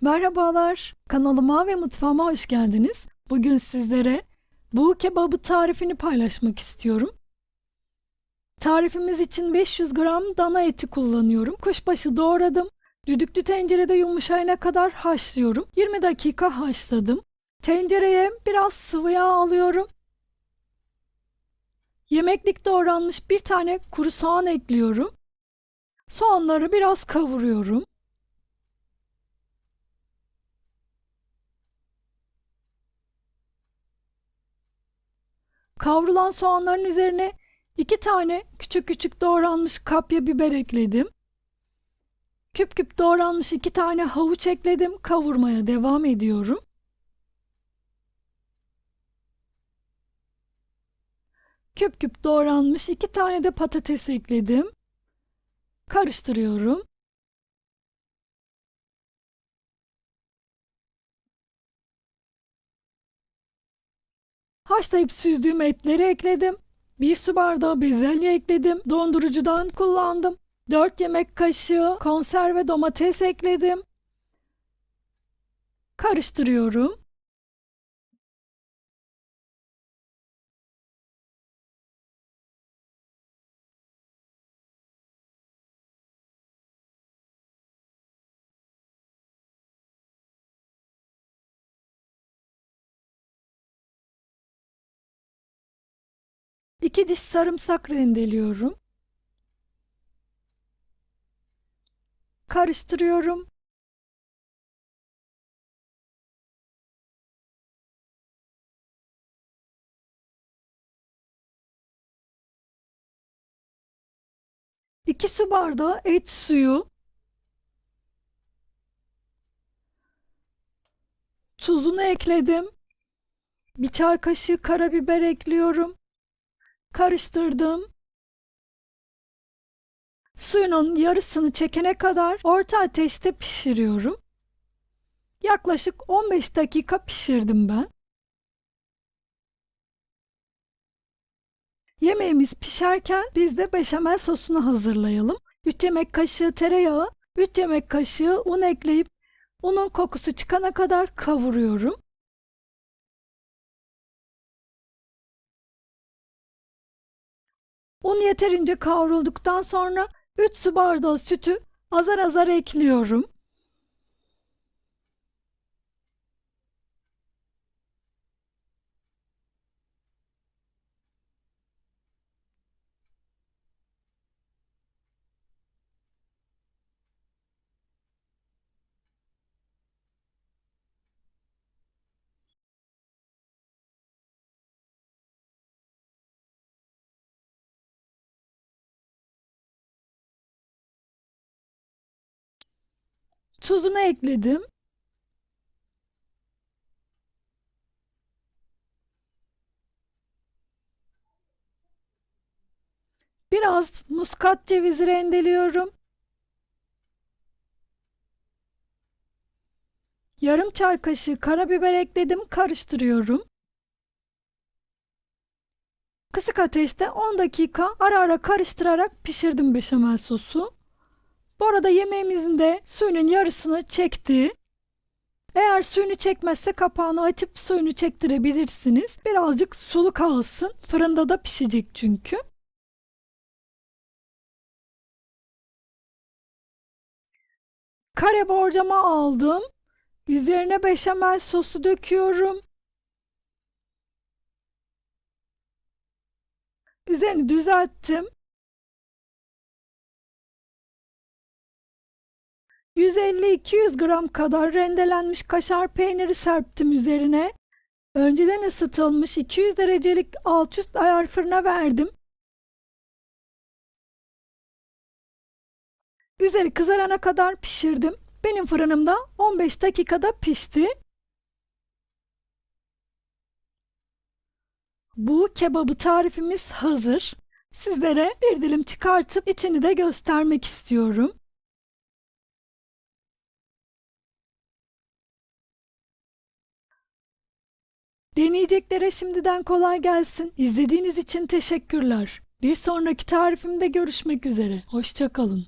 Merhabalar, kanalıma ve mutfağıma hoş geldiniz. Bugün sizlere bu kebabı tarifini paylaşmak istiyorum. Tarifimiz için 500 gram dana eti kullanıyorum. Kuşbaşı doğradım. Düdüklü tencerede yumuşayana kadar haşlıyorum. 20 dakika haşladım. Tencereye biraz sıvı yağ alıyorum. Yemeklik doğranmış bir tane kuru soğan ekliyorum. Soğanları biraz kavuruyorum. Kavrulan soğanların üzerine iki tane küçük küçük doğranmış kapya biber ekledim. Küp küp doğranmış iki tane havuç ekledim. Kavurmaya devam ediyorum. Küp küp doğranmış iki tane de patates ekledim. Karıştırıyorum. Haşlayıp süzdüğüm etleri ekledim. Bir su bardağı bezelye ekledim. Dondurucudan kullandım. 4 yemek kaşığı konserve domates ekledim. Karıştırıyorum. İki diş sarımsak rendeliyorum. Karıştırıyorum. İki su bardağı et suyu. Tuzunu ekledim. Bir çay kaşığı karabiber ekliyorum. Karıştırdım. Suyunun yarısını çekene kadar orta ateşte pişiriyorum. Yaklaşık 15 dakika pişirdim ben. Yemeğimiz pişerken biz de beşamel sosunu hazırlayalım. 3 yemek kaşığı tereyağı, 3 yemek kaşığı un ekleyip unun kokusu çıkana kadar kavuruyorum. Un yeterince kavrulduktan sonra 3 su bardağı sütü azar azar ekliyorum. Tuzunu ekledim. Biraz muskat cevizi rendeliyorum. Yarım çay kaşığı karabiber ekledim, karıştırıyorum. Kısık ateşte 10 dakika ara ara karıştırarak pişirdim beşamel sosu. Bu arada yemeğimizin de suyunun yarısını çekti. Eğer suyunu çekmezse kapağını açıp suyunu çektirebilirsiniz. Birazcık sulu kalsın. Fırında da pişecek çünkü. Kare borcama aldım. Üzerine beşamel sosu döküyorum. Üzerini düzelttim. 150-200 gram kadar rendelenmiş kaşar peyniri serptim üzerine. Önceden ısıtılmış 200 derecelik alt üst ayar fırına verdim. Üzeri kızarana kadar pişirdim. Benim fırınımda 15 dakikada pişti. Bu kebabı tarifimiz hazır. Sizlere bir dilim çıkartıp içini de göstermek istiyorum. Deneyeceklere şimdiden kolay gelsin. İzlediğiniz için teşekkürler. Bir sonraki tarifimde görüşmek üzere. Hoşçakalın.